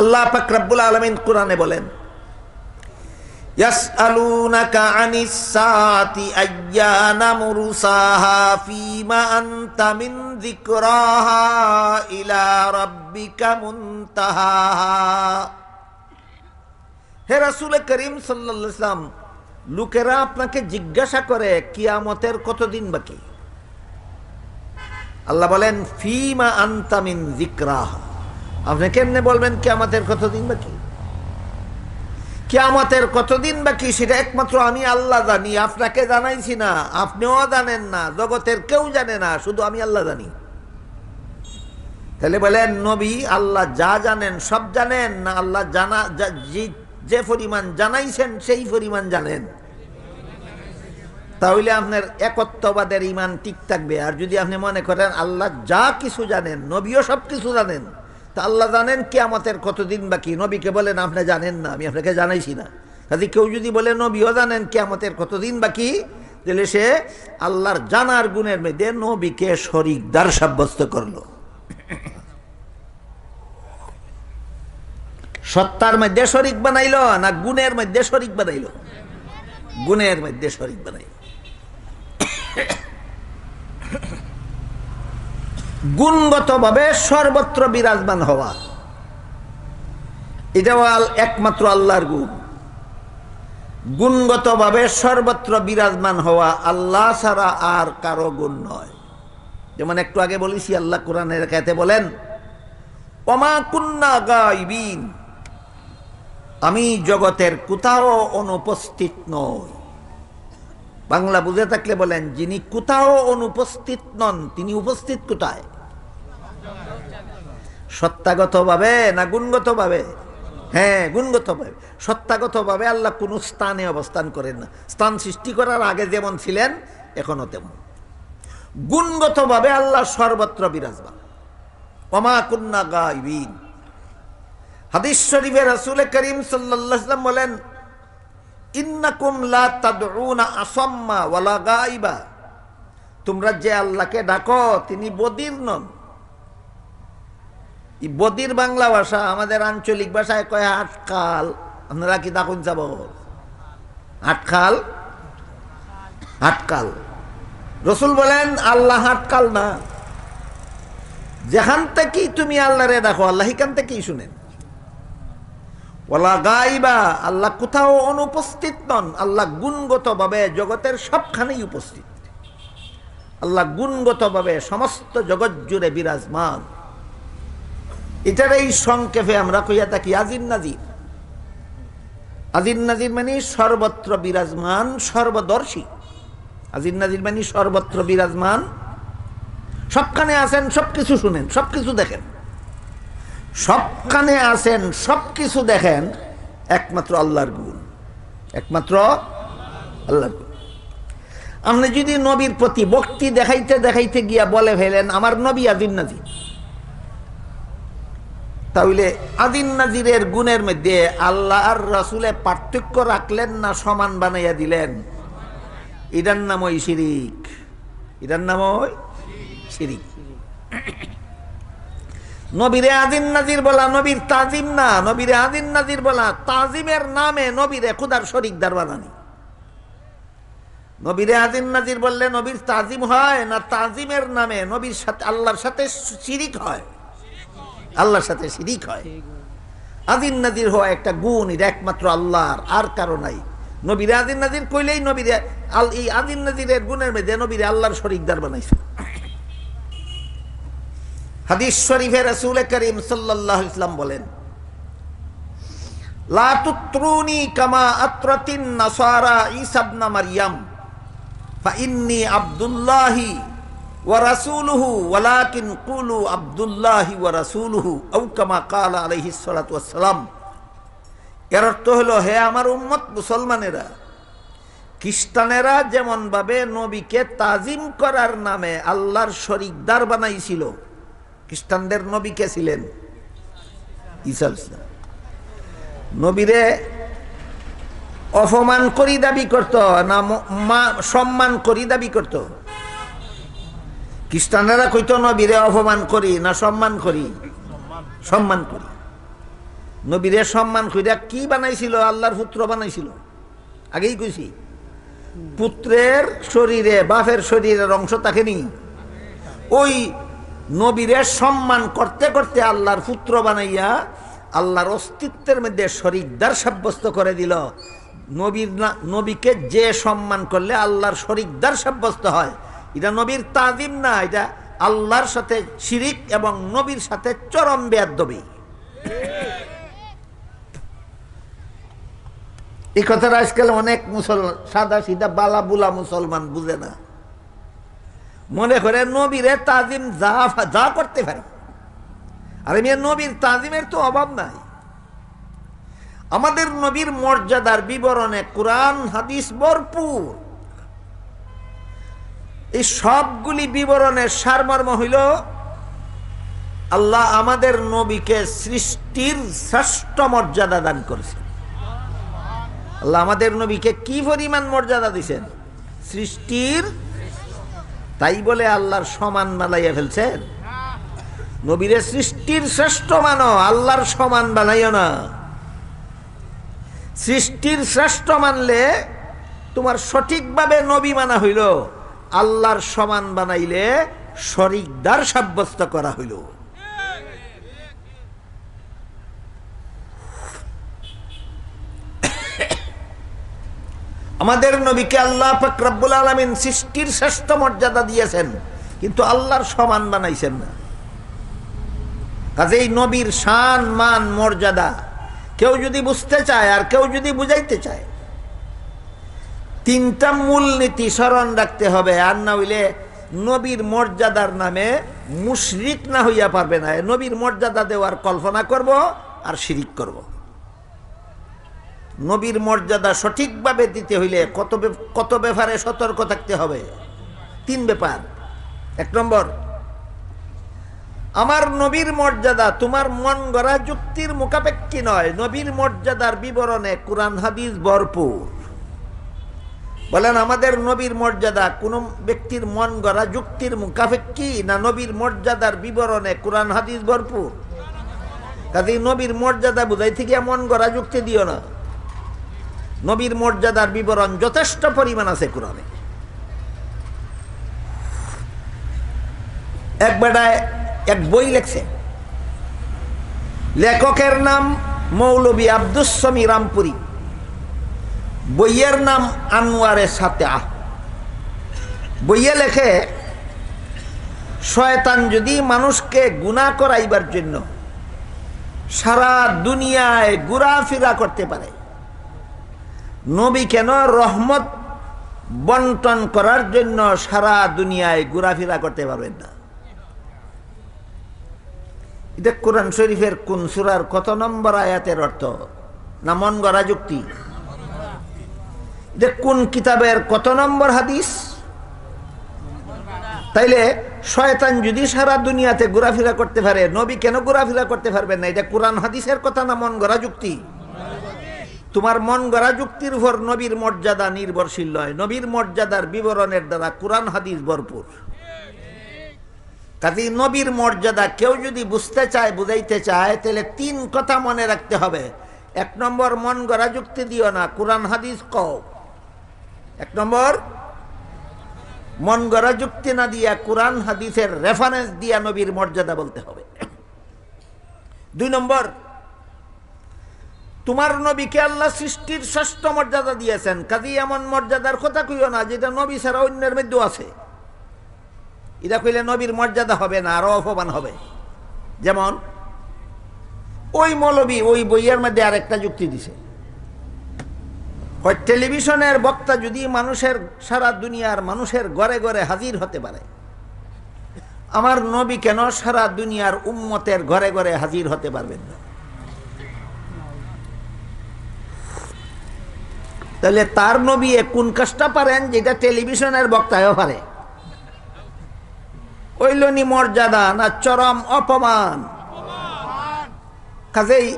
আল্লাহ পাক রব্বুল আলমিন কোরআনে বলেন يسألونك عن الساعة أيان مرساها فيما أنت من ذكراها إلى ربك منتهاها হে রাসূল করিম সাল্লাল্লাহু আলাইহি সাল্লাম লোকেরা আপনাকে জিজ্ঞাসা করে কিয়ামতের কতদিন বাকি আল্লাহ বলেন ফিমা আনতা মিন যিকরাহা আপনি কেমনে বলবেন কিয়ামতের কতদিন বাকি? কিয়ামতের কতদিন বাকি সেটা একমাত্র আমি আল্লাহ জানি, আপনাকে জানাইছি না, আপনিও জানেন না, জগতের কেউ জানে না, শুধু আমি আল্লাহ জানি। তাহলে বলেন, নবী, আল্লাহ যা জানেন সব জানেন না আল্লাহ জানা, যা- পরিমাণ জানাইছেন সেই পরিমাণ জানেন। তাহলে আপনার একত্ববাদের ইমান ঠিক থাকবে। আর যদি আপনি মনে করেন আল্লাহ যা কিছু জানেন, নবীও সব কিছু জানেন তা আল্লাহ জানেন কেয়ামতের কতদিন বাকি নবীকে বলেন, আপনি জানেন না, আমি আপনাকে জানাইছি না। কাজে কেউ যদি বলে, নবীও জানেন কেয়ামতের কতদিন বাকি তাহলে সে আল্লাহর জানার গুণের মধ্যে নবীকে শরিকদার সাব্যস্ত করল। সত্তার মধ্যে শরিক বানাইল না গুণের মধ্যে শরিক বানাইল? গুণের মধ্যে শরিক বানাইলো। গুণগতভাবে সর্বত্র বিরাজমান হওয়া। এটাও একমাত্র আল্লাহর গুণ। গুণগতভাবে সর্বত্র বিরাজমান হওয়া আল্লাহ ছাড়া আর কারও গুণ নয়। যেমন একটু আগে বলেছি, আল্লাহ কোরআনের কাতে বলেন অমা কুন্না গাইবিন আমি জগতের কোথাও অনুপস্থিত নই। বাংলা বুঝে থাকলে বলেন, যিনি কোথাও অনুপস্থিত নন, তিনি উপস্থিত কোথায়? সত্তাগতভাবে না গুণগতভাবে? হ্যাঁ গুণগতভাবে। সত্তাগতভাবে আল্লাহ কোন স্থানে অবস্থান করেন না। স্থান সৃষ্টি করার আগে যেমন ছিলেন এখনও তেমন। গুণগতভাবে আল্লাহ সর্বত্র বিরাজমান। কুন্না গাইবিন হাদিস শরীফে রাসূল করিম আলাইহি বলেন ওয়ালা গাইবা তোমরা যে আল্লাহকে ডাকো, তিনি বদির নন। বদির বাংলা ভাষা আমাদের আঞ্চলিক ভাষায় কয় আটকাল আপনারা কি ডাকুন যাব? আটকাল আটকাল রসুল বলেন, আল্লাহ আটকাল না। যেখান থেকেই তুমি আল্লাহরে ডাকো আল্লাহ এখান থেকেই শুনেন। ওলা গাইবা, আল্লাহ কোথাও অনুপস্থিত নন। আল্লাহ গুণগতভাবে জগতের সবখানেই উপস্থিত। আল্লাহ গুণগতভাবে সমস্ত জগৎ জুড়ে বিরাজমান। এটার এই সংক্ষেপে আমরা কইয়া থাকি আজির নাজির। আজির নাজির মানে সর্বত্র বিরাজমান, সর্বদর্শী। আজির নাজির মানে সর্বত্র বিরাজমান। সবখানে আছেন, সবকিছু শুনেন, সবকিছু দেখেন। সবখানে আছেন, সবকিছু দেখেন, একমাত্র আল্লাহর গুণ। একমাত্র আল্লাহর গুণ। আপনি যদি নবীর প্রতি ভক্তি দেখাইতে দেখাইতে গিয়া বলে ফেলেন, আমার নবী আজির নাজির। তাহলে আদিন নাজিরের গুণের মধ্যে আল্লাহ আর রাসুলে পার্থক্য রাখলেন না সমান বানাইয়া দিলেন? এটার নাম ওই শিরিক। এটার নাম ওই শিরিক। নবীরে আদিন নাজির বলা নবীর তাজিম না, নবীরে আদিন নাজির বলা তাজিমের নামে নবীরে খুদার শরিকদার বানানি নবীরে আদিন নাজির বললে নবীর তাজিম হয় না তাজিমের নামে নবীর সাথে, আল্লাহর সাথে শিরিক হয়? আল্লাহর সাথে শিরিক হয়। আদিন নাজির হওয়া একটা গুণ এটা একমাত্র আল্লাহর আর কারও নাই। নবীরে আদিন নাজির কইলেই নবীরে আল এই আদিন নাজিরের গুণের মধ্যে নবীরে আল্লাহর শরিকদার বানাইছে। হাদিস শরীফে রাসূল করিম সাল্লাল্লাহু ইসলাম বলেন লা তুত্রুনি কামা আত্রাতিন নাসারা ঈসা ইবনে মারইয়াম ফা ইন্নী আব্দুল্লাহি ওয়া ওয়ালাকিন কুলু আব্দুল্লাহি ওয়া রাসূলুহু আও কামা ক্বালা আলাইহিস সালাতু ওয়াস সালাম এর অর্থ হে আমার মুসলমানেরা, খ্রিস্টানেরা যেমন ভাবে নবীকে তাজিম করার নামে আল্লাহর শরিকদার বানাইছিল, খ্রিস্টানদের নবী কে ছিলেন? নবীরে অপমান করি দাবি করত, না সম্মান করি দাবি করত। খ্রিস্টানেরা কইতো, নবীরে অপমান করি না সম্মান করি? সম্মান করি। নবীরে সম্মান কইরা কি বানাইছিল? আল্লাহর পুত্র বানাইছিল। আগেই কইছি, পুত্রের শরীরে, বাপের শরীরের অংশ তাকে নি ওই নবীরে সম্মান করতে করতে আল্লাহর পুত্র বানাইয়া আল্লাহর অস্তিত্বের মধ্যে শরিকদার সাব্যস্ত করে দিল। নবীর নবীকে যে সম্মান করলে আল্লাহর শরিকদার সাব্যস্ত হয় এটা নবীর তাজিম না, এটা আল্লাহর সাথে শিরিক এবং নবীর সাথে চরম বেয়াদবি। এই কথাটা আজকাল অনেক মুসলমান সাদা সিধা বালা বুলা মুসলমান বুঝে না। মনে করে নবীরে তাজিম যা যা করতে পারে। আরে মেয়ে, নবীর তাজিমের তো অভাব নাই। আমাদের নবীর মর্যাদার বিবরণে কোরআন, হাদিস ভরপুর। এই সবগুলি বিবরণের সারমর্ম হইল, আল্লাহ আমাদের নবীকে সৃষ্টির শ্রেষ্ঠ মর্যাদা দান করেছেন। আল্লাহ আমাদের নবীকে কি পরিমাণ মর্যাদা দিছেন? সৃষ্টির। তাই বলে আল্লাহর সমান বানাইয়া ফেলছেন। নবীরে সৃষ্টির শ্রেষ্ঠ মানো, আল্লাহর সমান বানাইও না। সৃষ্টির শ্রেষ্ঠ মানলে তোমার সঠিকভাবে নবী মানা হইল। আল্লাহর সমান বানাইলে শরিকদার সাব্যস্ত করা হইল। আমাদের নবীকে আল্লাহ ফকরাবুল আলমিন সৃষ্টির শ্রেষ্ঠ মর্যাদা দিয়েছেন, কিন্তু আল্লাহর সমান বানাইছেন না। কাজেই নবীর শান, মান, মর্যাদা কেউ যদি বুঝতে চায় আর কেউ যদি বুঝাইতে চায় তিনটা মূলনীতি স্মরণ রাখতে হবে, আর না হইলে নবীর মর্যাদার নামে মুশরিক না হইয়া পারবে না। নবীর মর্যাদা দেওয়ার কল্পনা করব আর শিরিক করব। নবীর মর্যাদা সঠিকভাবে দিতে হইলে কত কত ব্যাপারে সতর্ক থাকতে হবে? তিন ব্যাপার। এক নম্বর, আমার নবীর মর্যাদা তোমার মন গড়া যুক্তির মুখাপেক্ষী নয়। নবীর মর্যাদার বিবরণে কোরআন হাদিস ভরপুর। বলেন, আমাদের নবীর মর্যাদা, কোন ব্যক্তির মন গড়া যুক্তির মুখাপেক্ষী না নবীর মর্যাদার বিবরণে কোরআন, হাদিস ভরপুর? কাজে নবীর মর্যাদা বুঝাই থেকে মন গড়া যুক্তি দিও না। নবীর মর্যাদার বিবরণ যথেষ্ট পরিমাণ আছে কোরআনে। এক বেটায় এক বই লেখছে। লেখকের নাম মৌলবী আব্দুস সমী রামপুরি। বইয়ের নাম আনোয়ারে সাতে আহ বইয়ে লেখে, শয়তান যদি মানুষকে গুণা করাইবার জন্য সারা দুনিয়ায় ঘোরাফেরা করতে পারে, নবী কেন রহমত বন্টন করার জন্য সারা দুনিয়ায় ঘোরাফেরা করতে পারবেন না? এটা কোরআন শরীফের কোন সুরার কত নম্বর আয়াতের অর্থ? না মন গড়া যুক্তি? এটা কোন কিতাবের কত নম্বর হাদিস? তাইলে শয়তান যদি সারা দুনিয়াতে ঘোরাফেরা করতে পারে, নবী কেন ঘোরাফেরা করতে পারবেন না? এটা কোরআন হাদিসের কথা না মন গড়া যুক্তি? তোমার মন গড়া যুক্তির উপর নবীর মর্যাদা নির্ভরশীল নয়। নবীর মর্যাদার বিবরণের দ্বারা কোরআন হাদিস ভরপুর। কাজে নবীর মর্যাদা কেউ যদি বুঝতে চায়, বুঝাইতে চায় তাহলে তিন কথা মনে রাখতে হবে। এক নম্বর, মন গড়া যুক্তি দিও না, কোরআন হাদিস কও। এক নম্বর, মন গড়া যুক্তি না দিয়া কোরআন, হাদিসের রেফারেন্স দিয়া নবীর মর্যাদা বলতে হবে। দুই নম্বর, তোমার নবীকে আল্লাহ সৃষ্টির শ্রেষ্ঠ মর্যাদা দিয়েছেন। কাজী এমন মর্যাদার কথা কইও না, যেটা নবী ছাড়া অন্যের মধ্যেও আছে। এটা কইলে নবীর মর্যাদা হবে না আরও অপমান হবে। যেমন, ওই মৌলবী ওই বইয়ের মধ্যে আরেকটা যুক্তি দিছে। হয় টেলিভিশনের বক্তা যদি মানুষের, সারা দুনিয়ার মানুষের ঘরে ঘরে হাজির হতে পারে, আমার নবী কেন সারা দুনিয়ার উম্মতের ঘরে ঘরে হাজির হতে পারবেন না? তাহলে তার নবী কোন কাজটা পারেন যেটা টেলিভিশনের বক্তায়ও পারে? ওইলনি মর্যাদা না চরম অপমান? কাজেই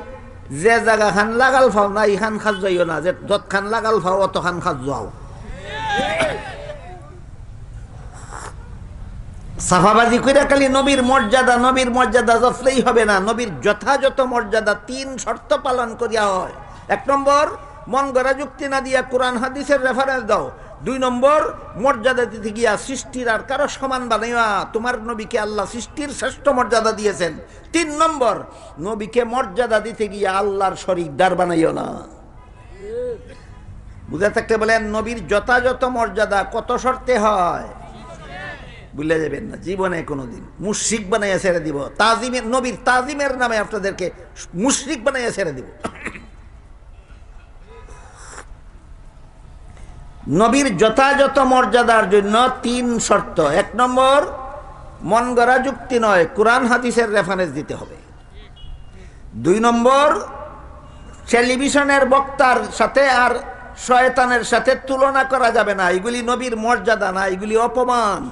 যে জায়গা খান লাগাল ফাও না, ইখান খাজ যাইও না, যে যত খান লাগাল ফাও অত খান খাজ যাও। সাফাবাজি কইরা খালি নবীর মর্যাদা নবীর মর্যাদা জফলেই হবে না, নবীর যথাযথ মর্যাদা তিন শর্ত পালন করিয়া হয়। এক নম্বর, মন গড়া যুক্তি না দিয়া কোরআন, হাদিসের রেফারেন্স দাও। দুই নম্বর, মর্যাদা দিতে গিয়া সৃষ্টির আর কারও সমান বানাইয়া তোমার নবীকে আল্লাহ সৃষ্টির শ্রেষ্ঠ মর্যাদা দিয়েছেন। তিন নম্বর, নবীকে মর্যাদা দিতে গিয়া আল্লাহর শরীর দার বানাইও না। বুঝে থাকতে বলেন, নবীর যথাযথ মর্যাদা কত শর্তে হয়? ভুলে যাবেন না, জীবনে কোনোদিন। মুশ্রিক বানাইয়া ছেড়ে দিব। তাজিমের, নবীর তাজিমের নামে আপনাদেরকে মুশরিক বানাইয়া ছেড়ে দিব। নবীর যথাযথ মর্যাদার জন্য তিন শর্ত। এক নম্বর, মন গড়া যুক্তি নয়, কোরআন, হাদিসের রেফারেন্স দিতে হবে। দুই নম্বর টেলিভিশনের বক্তার সাথে আর শয়তানের সাথে তুলনা করা যাবে না। এগুলি নবীর মর্যাদা না, এগুলি অপমান।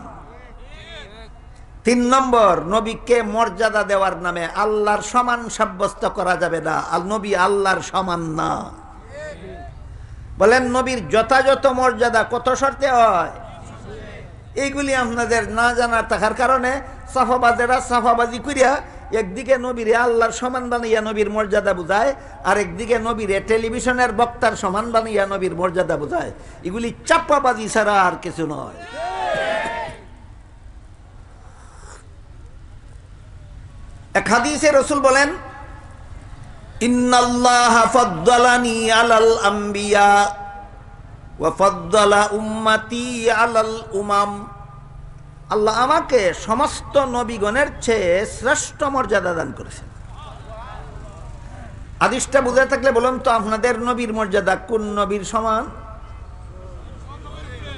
তিন নম্বর, নবীকে মর্যাদা দেওয়ার নামে আল্লাহর সমান সাব্যস্ত করা যাবে না। আর নবী আল্লাহর সমান না। বলেন, নবীর যথাযথ মর্যাদা কত শর্তে হয়? এইগুলি আপনাদের না জানার থাকার কারণে সাফাবাজেরা সাফাবাজি করিয়া একদিকে নবীরে আল্লাহর সমান বানাইয়া নবীর মর্যাদা বুঝায় আর একদিকে নবীরে টেলিভিশনের বক্তার সমান বানাইয়া নবীর মর্যাদা বুঝায়। এগুলি চাপ্পাবাজি ছাড়া আর কিছু নয়। এক হাদিসে রসুল বলেন ইন্নাল্লাহ ফাদ্দালানি আলাল আম্বিয়া ওয়া ফাদ্দালা উম্মতি আলাল উমাম। আল্লাহ আমাকে সমস্ত নবীগণের চেয়ে শ্রেষ্ঠ মর্যাদা দান করেছেন। আদিশটা বুঝে থাকলে বলুন তো, আপনাদের নবীর মর্যাদা কোন নবীর সমান?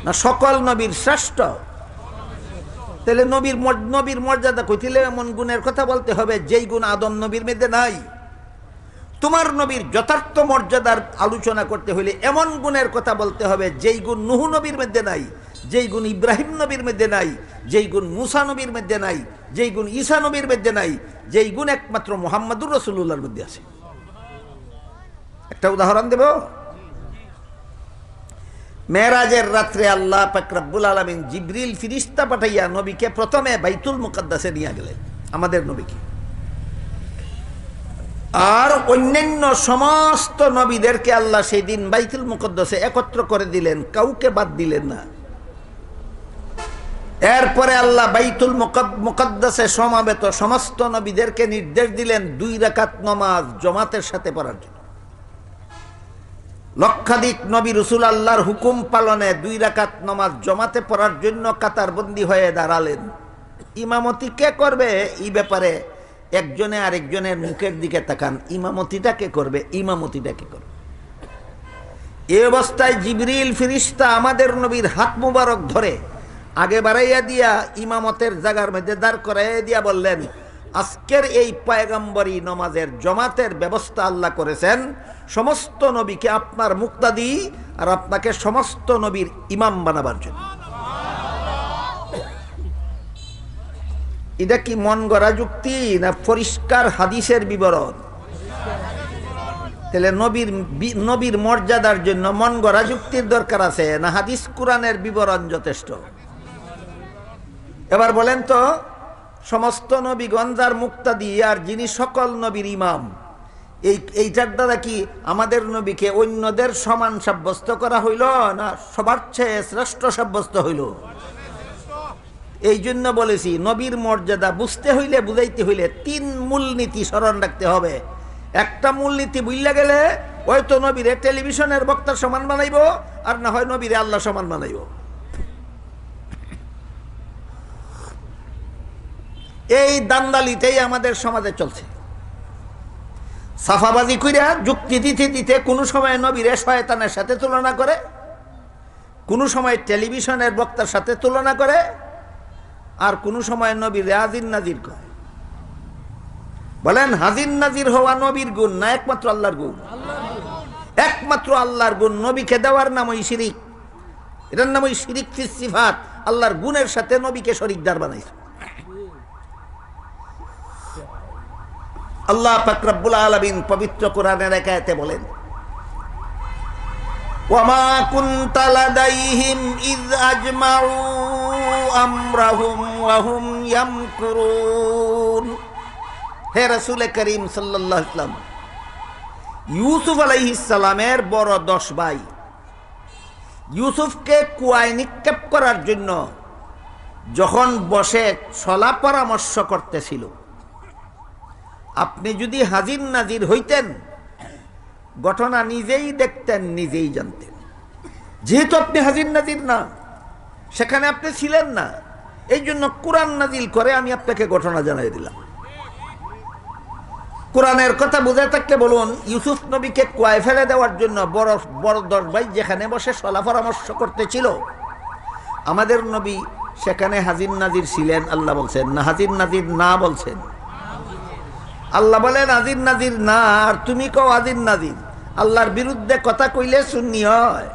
না সকল নবীর শ্রেষ্ঠ? তাহলে নবীর নবীর মর্যাদা কইলে এমন গুণের কথা বলতে হবে, যেই গুণ আদম নবীর মধ্যে নাই। তোমার নবীর যথার্থ মর্যাদার আলোচনা করতে হলে এমন গুণের কথা বলতে হবে, যেই গুণ নুহু নবীর মধ্যে নাই, যেই গুণ ইব্রাহিম নবীর মধ্যে নাই, যেই গুণ মুসা নবীর মধ্যে নাই, যেই গুণ ঈসা নবীর মধ্যে নাই, যেই গুণ একমাত্র মোহাম্মদুর রসুল্লাহর মধ্যে আছে। একটা উদাহরণ দেব? মেরাজের রাত্রে আল্লাহ পাকরাবুল আলমিন জিবরিল ফিরিস্তা পাঠাইয়া নবীকে প্রথমে বাইতুল মুকাদ্দাসে নিয়ে গেলেন, আমাদের নবীকে। আর অন্যান্য সমস্ত নবীদেরকে আল্লাহ সেই দিন বাইতুল মুকদ্দসে একত্র করে দিলেন, কাউকে বাদ দিলেন না। এরপরে আল্লাহ বাইতুল মুকদ্দসে সমাবেত সমস্ত নবীদেরকে নির্দেশ দিলেন দুই রাকাত নমাজ জমাতের সাথে পড়ার জন্য। লক্ষাধিক নবী রসুল আল্লাহর হুকুম পালনে দুই রাকাত নমাজ জমাতে পড়ার জন্য কাতারবন্দি হয়ে দাঁড়ালেন। ইমামতি কে করবে? এই ব্যাপারে একজনে আরেকজনের মুখের দিকে তাকান, ইমামতিটা কে করবে? ইমামতিটা কে করবে? এই অবস্থায় জিবরিল ফিরিস্তা আমাদের নবীর হাত মুবারক ধরে আগে বাড়াইয়া দিয়া ইমামতের জায়গার মধ্যে দাঁড় করাইয়া দিয়া বললেন, আজকের এই পায়গম্বরী নমাজের জমাতের ব্যবস্থা আল্লাহ করেছেন, সমস্ত নবীকে আপনার মুক্তা মুক্তাদি আর আপনাকে সমস্ত নবীর ইমাম বানাবার জন্য। এটা কি মন গড়া যুক্তি না পরিষ্কার হাদিসের বিবরণ? তাহলে নবীর নবীর মর্যাদার জন্য মন গড়া যুক্তির দরকার আছে, না হাদিস কোরআনের বিবরণ যথেষ্ট? এবার বলেন তো, সমস্ত নবীগণ যার মুক্তাদি আর যিনি সকল নবীর ইমাম, এই, এইটার দ্বারা কি আমাদের নবীকে অন্যদের সমান সাব্যস্ত করা হইল, না সবার চেয়ে শ্রেষ্ঠ সাব্যস্ত হইল? এই জন্য বলেছি, নবীর মর্যাদা বুঝতে হইলে, বুঝাইতে হইলে তিন মূলনীতি স্মরণ রাখতে হবে। একটা মূলনীতি বুঝলে গেলে, হয়তো নবীরে টেলিভিশনের বক্তার সমান বানাইব, আর না হয় নবীরে আল্লাহ সমান বানাইব। এই দান্দালিতেই আমাদের সমাজে চলছে। সাফাবাজি কইরা যুক্তি দিতে দিতে কোনো সময় নবীরে শয়তানের সাথে তুলনা করে, কোনো সময় টেলিভিশনের বক্তার সাথে তুলনা করে আর কোন সময় নবীর হাজির নাজির কয় বলেন হাজির নাজির হওয়া নবীর গুণ না একমাত্র আল্লাহর গুণ একমাত্র আল্লাহর গুণ নবীকে দেওয়ার নাম ওই শিরিক এটার নাম ওই শিরিক ফিস সিফাত আল্লাহর গুণের সাথে নবীকে শরিকদার বানাইছে আল্লাহ ফাকরাবুল আলমিন পবিত্র কোরআনের একায়তে বলেন وما كنت لديهم إذ أجمعوا আমরাহুম ওয়াহুম ইয়ামকুরুন। হে রাসূল করিম সাল্লাল্লাহু আলাইহি সাল্লাম, ইউসুফ আলাইহিস সালামের বড় দশ ভাই। ইউসুফকে কুয়ায় নিক্ষেপ করার জন্য যখন বসে সলা পরামর্শ করতেছিল, আপনি যদি হাজির নাজির হইতেন, ঘটনা নিজেই দেখতেন, নিজেই জানতেন। যেহেতু আপনি হাজির নাজির না সেখানে আপনি ছিলেন না। এই জন্য কোরআন নাজিল করে আমি আপনাকে ঘটনা জানাই দিলাম। কোরআনের কথা বুঝে থাকলে বলুন, ইউসুফ নবীকে কুয়ায় ফেলে দেওয়ার জন্য বড় বড় দরবাই যেখানে বসে সলা পরামর্শ করতেছিল, আমাদের নবী সেখানে হাজির নাজির ছিলেন, আল্লাহ বলছেন, না, হাজির নাজির না বলছেন। আল্লাহ বলেন আজির নাজির না, আর তুমি কও আজির নাজির? আল্লাহর বিরুদ্ধে কথা কইলে শূন্য হয়।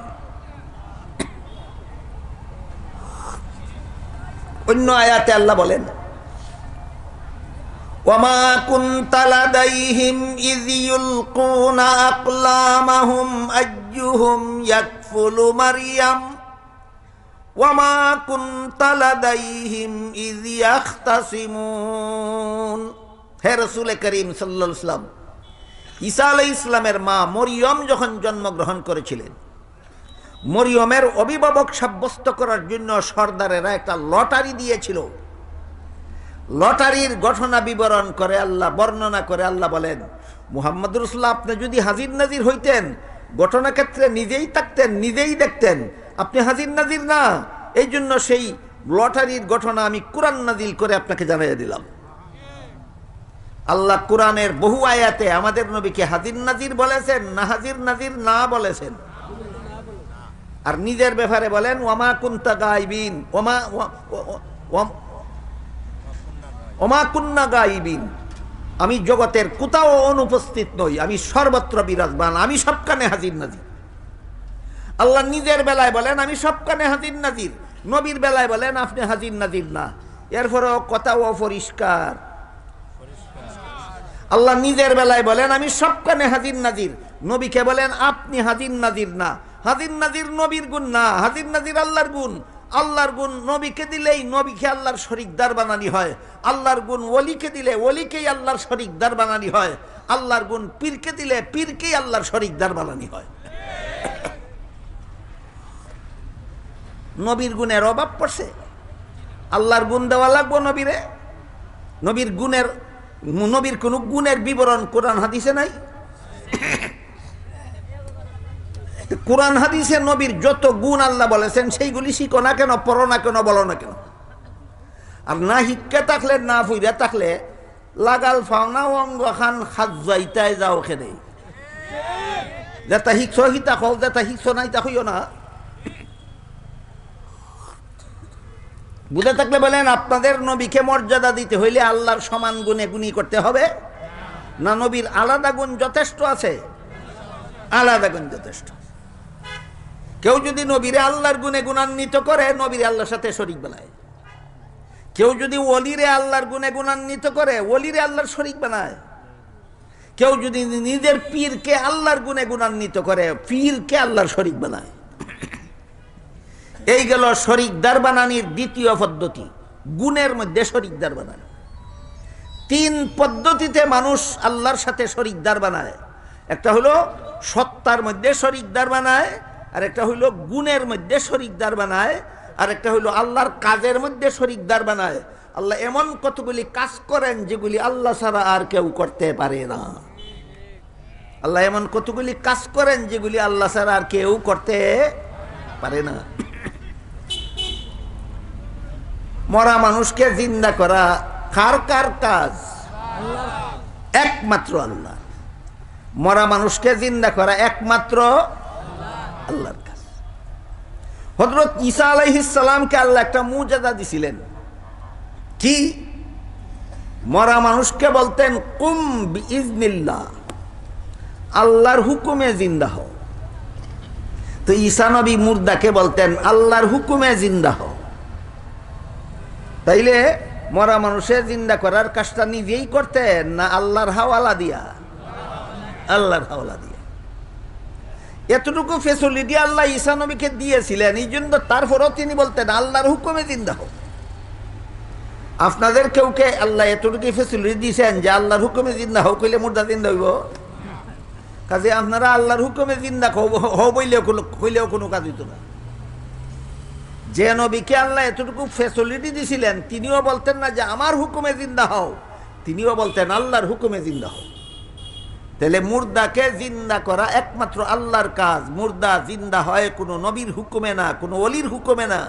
অন্য আয়াতে আল্লাহ বলেন হে রসুল করিম আলাই ইসলামের মা মরিয়ম যখন জন্মগ্রহণ করেছিলেন মরিয়মের অভিভাবক সাব্যস্ত করার জন্য সর্দারেরা একটা লটারি দিয়েছিল। লটারির ঘটনা বিবরণ করে আল্লাহ, বর্ণনা করে আল্লাহ বলেন, মুহাম্মদ রসুল্লাহ আপনি যদি হাজির নাজির হইতেন ঘটনা ক্ষেত্রে নিজেই থাকতেন, নিজেই দেখতেন, আপনি হাজির নাজির না। এই জন্য সেই লটারির ঘটনা আমি কোরআন নাজিল করে আপনাকে জানিয়ে দিলাম। আল্লাহ কোরআনের বহু আয়াতে আমাদের নবীকে হাজির নাজির বলেছেন, না হাজির নাজির না বলেছেন। আর নিজের ব্যাপারে বলেন ওমা কুন্তা গাইবিন ওমা কুন্না গাইবিন। আমি জগতের কোথাও অনুপস্থিত নই, আমি সর্বত্র বিরাজমান, আমি সবখানে হাজির নাজির। আল্লাহ নিজের বেলায় বলেন, আমি সবখানে হাজির নাজির। নবীর বেলায় বলেন, আপনি হাজির নাজির না। এরপরেও কথাও অপরিষ্কার। আল্লাহ নিজের বেলায় বলেন, আমি সবখানে হাজির নাজির। নবীকে বলেন, আপনি হাজির নাজির না। হাজির নাজির নবীর গুণ না, হাজির নাজির আল্লাহর গুণ। আল্লাহর গুণ নবীকে দিলেই নবীকে আল্লাহর শরিকদার বানানি হয়। আল্লাহর গুণ ওলিকে দিলে ওলিকেই আল্লাহর শরিকদার বানানি হয়। আল্লাহর গুণ পীরকে দিলে পীরকেই আল্লাহর শরিকদার বানানি হয়। নবীর গুণের অভাব পড়ছে। আল্লাহর গুণ দেওয়া লাগবো নবীরে। নবীর গুণের, নবীর কোন গুণের বিবরণ কোরআন হাদিসে নাই। কোরআন হাদিসে নবীর যত গুণ আল্লাহ বলেছেন, সেইগুলি শিখো না কেন, পড়ো না কেন, বলো না কেন? আর না শিক্ষা থাকলে, না ফুইরা থাকলে, লাগাল ফাওনা অঙ্গ খান সাজাইতাই যাও খেদে যেটা শিখছ সীতা হল যেটা শিখছ নাই তা হইও না। বুঝে থাকলে বলেন, আপনাদের নবীকে মর্যাদা দিতে হইলে আল্লাহর সমান গুণে গুণী করতে হবে? না নবীর আলাদা গুণ যথেষ্ট আছে? আলাদা গুণ যথেষ্ট। কেউ যদি নবীরে আল্লাহর গুণে গুণান্বিত করে, নবীরে আল্লাহর সাথে শরিক বানায়। কেউ যদি অলিরে আল্লাহর গুণে গুণান্বিত করে অলিরে আল্লাহর শরিক বানায়। কেউ যদি নিজের পীরকে আল্লাহর গুণে গুণান্বিত করে, পীরকে আল্লাহর শরিক বানায়। এই গেল শরিকদার বানানির দ্বিতীয় পদ্ধতি। গুণের মধ্যে শরিকদার বানানো তিন পদ্ধতিতে মানুষ আল্লাহর সাথে শরিকদার বানায় একটা হলো, সত্তার মধ্যে শরিকদার বানায় আর একটা হইল গুণের মধ্যে শরিকদার বানায়, আর একটা হইল আল্লাহর কাজের মধ্যে শরিকদার বানায়। আল্লাহ এমন কতগুলি কাজ করেন যেগুলি আল্লাহ ছাড়া আর কেউ করতে পারে না। আল্লাহ এমন কতগুলি কাজ করেন যেগুলি আল্লাহ ছাড়া আর কেউ করতে পারে না। মরা মানুষকে জিন্দা করা কার কার কাজ? একমাত্র আল্লাহ। মরা মানুষকে জিন্দা করা একমাত্র আল্লাহর কাজ হজরত ঈসা আলাইহিসালামকে আল্লাহ একটা মুজাদা দিছিলেন। কি? মরা মানুষকে বলতেন, কুম ইজনিল্লাহ আল্লাহর হুকুমে জিন্দা হও। তো ঈসা নবী মুর্দাকে বলতেন, আল্লাহর হুকুমে জিন্দা হও। তাইলে মরা মানুষের জিন্দা করার কাজটা নিজেই করতেন না আল্লাহর হাওয়ালা দিয়া? আল্লাহর হাওয়ালা দিয়া। এতটুকু ফেসিলিটি আল্লাহ ঈসা নবীকে দিয়েছিলেন, এই জন্য তারপরও তিনি বলতেন, আল্লাহর হুকুমে জিন্দা হোক। আপনাদের কেউকে আল্লাহ এতটুকু ফেসিলিটি দিয়েছেন যে আল্লাহর হুকুমে জিন্দা হোক কইলে মুর্দা জিন্দা হইব? কাজে আপনারা আল্লাহর হুকুমে জিন্দা হও বইলেও কোনো কইলেও কোনো কাজ হইতো না। যে নবীকে আল্লাহ এতটুকু ফেসিলিটি দিছিলেন তিনিও বলতেন না যে, আমার হুকুমে জিন্দা হও। তিনিও বলতেন, আল্লাহর হুকুমে জিন্দা হও তাহলে মুর্দাকে জিন্দা করা একমাত্র আল্লাহর কাজ। মুর্দা জিন্দা হয় কোনো নবীর হুকুমে না, কোনো অলির হুকুমে না।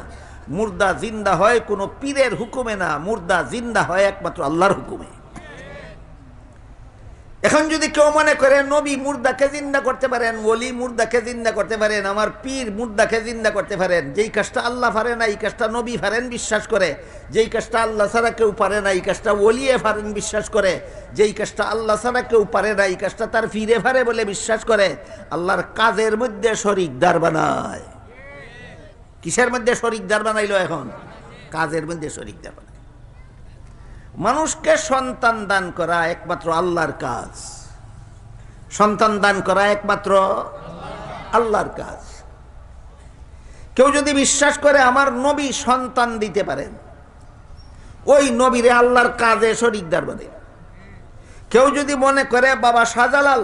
মুর্দা জিন্দা হয় কোনো পীরের হুকুমে না। মুর্দা জিন্দা হয় একমাত্র আল্লাহর হুকুমে। এখন যদি কেউ মনে করে, নবী মুর্দাকে জিন্দা করতে পারেন, ওলি মুর্দাকে জিন্দা করতে পারেন, আমার পীর মুর্দাকে জিন্দা করতে পারেন, যেই কাজটা আল্লাহ পারে না, এই কাজটা নবী পারেন বিশ্বাস করে, যেই কাজটা আল্লাহ ছাড়া কেউ পারে না, এই কাজটা ওলিয়ে পারেন বিশ্বাস করে, যেই কাজটা আল্লাহ ছাড়া কেউ পারে না, এই কাজটা তার ফিরে ফারে বলে বিশ্বাস করে, আল্লাহর কাজের মধ্যে শরিকদার বানায়। কিসের মধ্যে শরিকদার বানাইলো এখন? কাজের মধ্যে শরিকদার বানায়। মানুষকে সন্তান দান করা একমাত্র আল্লাহর কাজ। সন্তান দান করা একমাত্র আল্লাহর কাজ। কেউ যদি বিশ্বাস করে আমার নবী সন্তান দিতে পারেন, ওই নবীরে আল্লাহর কাজে শরিকদার বানে কেউ যদি মনে করে বাবা শাহজালাল,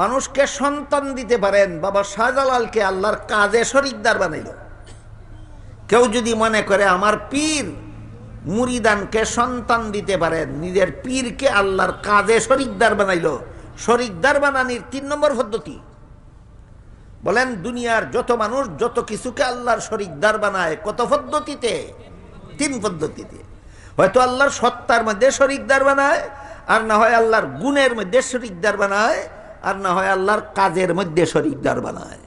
মানুষকে সন্তান দিতে পারেন, বাবা শাহজালালকে আল্লাহর কাজে শরিকদার বানাইল। কেউ যদি মনে করে আমার পীর মুরিদানকে সন্তান দিতে পারেন নিজের পীরকে আল্লাহর কাজে শরিকদার বানাইল। শরিকদার বানানির তিন নম্বর পদ্ধতি। বলেন, দুনিয়ার যত মানুষ যত কিছুকে আল্লাহর শরিকদার বানায়, কত পদ্ধতিতে? তিন পদ্ধতিতে। হয়তো আল্লাহর সত্তার মধ্যে শরিকদার বানায়, আর না হয় আল্লাহর গুণের মধ্যে শরিকদার বানায়, আর না হয় আল্লাহর কাজের মধ্যে শরিকদার বানায়।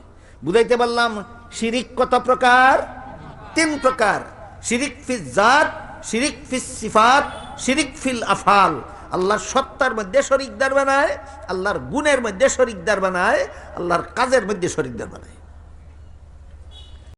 বুঝাইতে পারলাম, শিরিক কত প্রকার? তিন প্রকার। শিরিক ফিল জাত শিরিক ফিস সিফাত, শিরিক ফিল আফাল। আল্লাহর সত্তার মধ্যে শরিকদার বানায়, আল্লাহর গুণের মধ্যে শরিকদার বানায়, আল্লাহর কাজের মধ্যে শরিকদার বানায়।